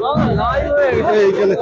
Vallahi hayır buraya gidelim.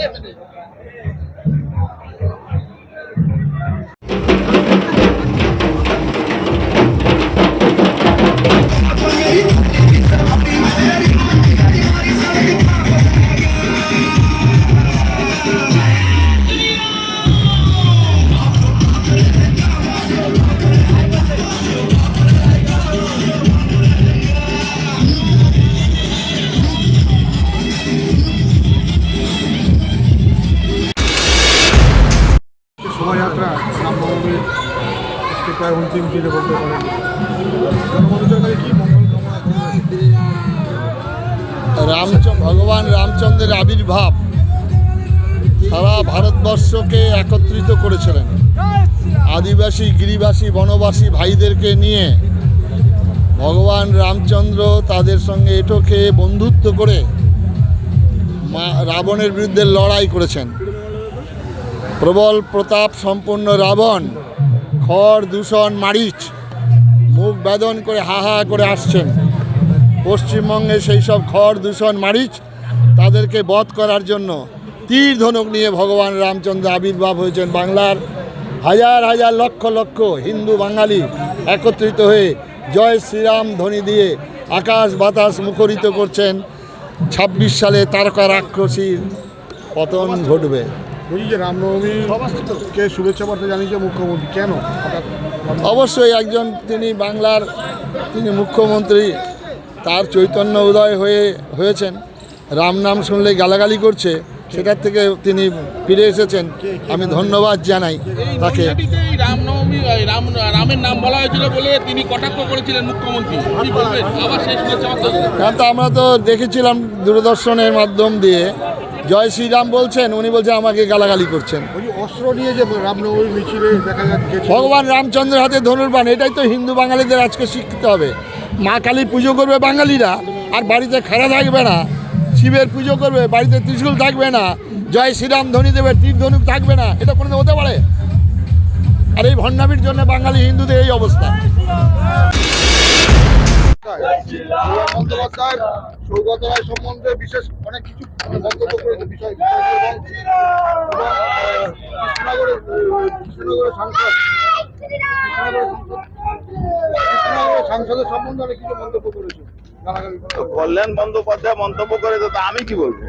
Definitely. কামনা ভগবান রামচন্দ্রের আবির্ভাব সারা ভারতবর্ষকে একত্রিত করেছিলেন। আদিবাসী, গিরিবাসী, বনবাসী ভাইদেরকে নিয়ে ভগবান রামচন্দ্র তাদের সঙ্গে এঁটো খেয়ে বন্ধুত্ব করে মা রাবণের বিরুদ্ধে লড়াই করেছেন। প্রবল প্রতাপ সম্পূর্ণ রাবণ, খড় দূষণ মারিচ, মুখ বেদন করে হা হা করে আসছেন। পশ্চিমবঙ্গে সেই সব খড় দূষণ মারিচ তাদেরকে বধ করার জন্য তীর ধনুক নিয়ে ভগবান রামচন্দ্র আবির্ভাব হয়েছেন বাংলার হাজার হাজার লক্ষ লক্ষ হিন্দু বাঙালি একত্রিত হয়ে জয় শ্রীরাম ধ্বনি দিয়ে আকাশ বাতাস মুখরিত করছেন। ছাব্বিশ সালে তারকার রাক্ষসীর পতন ঘটবে। বলছি যে রামনবমী কে শুভেচ্ছা বার্তা জানিয়েছে মুখ্যমন্ত্রী। কেন? অবশ্যই একজন তিনি বাংলার তিনি মুখ্যমন্ত্রী তার চৈতন্য উদয় হয়ে হয়েছেন। রাম নাম শুনলে গালাগালি করছে সেটার থেকে তিনি ফিরে এসেছেন। আমি ধন্যবাদ জানাই তাকে। রামনবমী রাম রামের নাম বলা হয়েছিল বলে তিনি কটাক্ষ করেছিলেন মুখ্যমন্ত্রী। আবার শেষ আমরা তো দেখেছিলাম দূরদর্শনের মাধ্যম দিয়ে। জয় শ্রীরাম বলছেন উনি বলছেন আমাকে গালাগালি করছেন। অস্ত্র নিয়ে যে রামনবমী মিছিলে দেখা যাচ্ছে। ভগবান রামচন্দ্রের হাতে ধনুর্বাণ এটাই তো হিন্দু বাঙালিদের আজকে শিখতে হবে। মা কালী পুজো করবে বাঙালিরা আর বাড়িতে খাড়া থাকবে না। শিবের পুজো করবে বাড়িতে ত্রিশূল থাকবে না। জয় শ্রীরাম ধ্বনি দেবে তীর ধনুক থাকবে না। এটা কোনো হতে পারে? আর এই ভণ্ডামির জন্য বাঙালি হিন্দুদের এই অবস্থা। বন্দ্যোপাধ্যায় সৌগত রায় সম্বন্ধে বিশেষ অনেক কিছু মন্তব্য করেছে বিষয় কৃষ্ণনগরের কৃষ্ণনগরের সাংসদ কৃষ্ণনগরের সাংসদের সম্বন্ধে অনেক কিছু মন্তব্য করেছে। কল্যাণ বন্দ্যোপাধ্যায় মন্তব্য করে তো আমি কি বলব?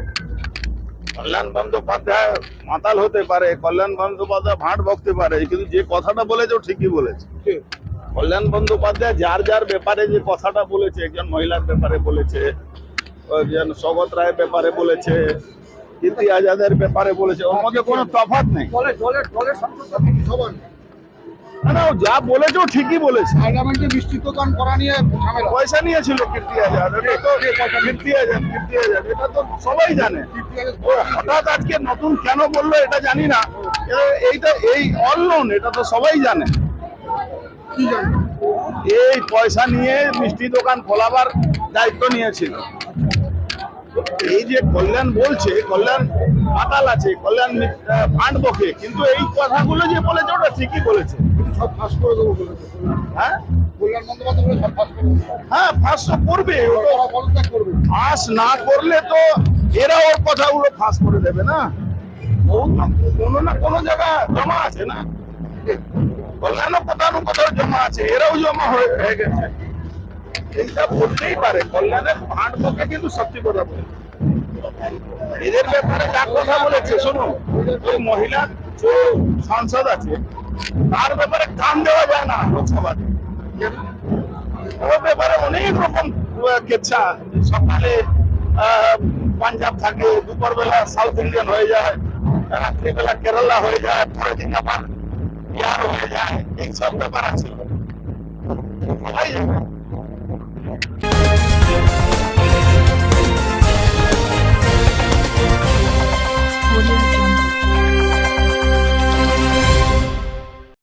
কল্যাণ বন্দ্যোপাধ্যায় মাতাল হতে পারে কল্যাণ বন্দ্যোপাধ্যায় ভাঁট বকতে পারে কিন্তু যে কথাটা বলেছে ও ঠিকই বলেছে? কল্যাণ বন্দ্যোপাধ্যায় যার যার ব্যাপারে যে কথাটা বলেছে একজন মহিলার ব্যাপারে বলেছে একজন সগত রায়ের ব্যাপারে বলেছে কীর্তি আজাদের ব্যাপারে বলেছে ওর মধ্যে কোনো তফাৎ নেই। না, যা বলেছে ও ঠিকই বলেছে। পার্লামেন্টে বিস্তৃতকরণ করা নিয়ে পয়সা নিয়েছিল কীর্তি আজাদ এটা তো কীর্তি আজাদ কীর্তি আজাদ এটা তো সবাই জানে। ও হঠাৎ আজকে নতুন কেন বলল এটা জানি না। এইটা এই অনলোন এটা তো সবাই জানে। এই পয়সা নিয়ে মিষ্টি দোকান খোলাবার দায়িত্ব নিয়েছিল। এই যে কল্যাণ বলছে কল্যাণ মাতাল আছে কল্যাণ ফান্ড বকে কিন্তু এই কথাগুলো যে বলেছে ওটা ঠিকই বলেছে। সব ফাঁস করে দেবো বলেছে হ্যাঁ? কল্যাণ বন্দ্যোপাধ্যায় বলে সব ফাঁস করে দেবো ফাঁসও করবে। তো করবে। ফাঁস না করলে তো এরা ওর কথাগুলো ফাঁস করে দেবে না। কোনো না কোনো জায়গা জমা আছে না। কল্যাণ কোথাও না কোথাও জমা আছে, এরাও জমা হয়ে গেছে। বলতেই পারে, কল্যাণের কিন্তু সত্যি কথা বলে। এদের ব্যাপারে কথা বলেছে ওই যে সাংসদ আছে, তার ব্যাপারে কান দেওয়া যায় না ব্যাপারে অনেক রকম কেচ্ছা। সকালে পাঞ্জাব থাকে দুপুর বেলা সাউথ ইন্ডিয়ান হয়ে যায়, রাত্রিবেলা কেরালা হয়ে যায়, পরের দিন আবার হয়ে যায়, এইসব ব্যাপার আছে। はい。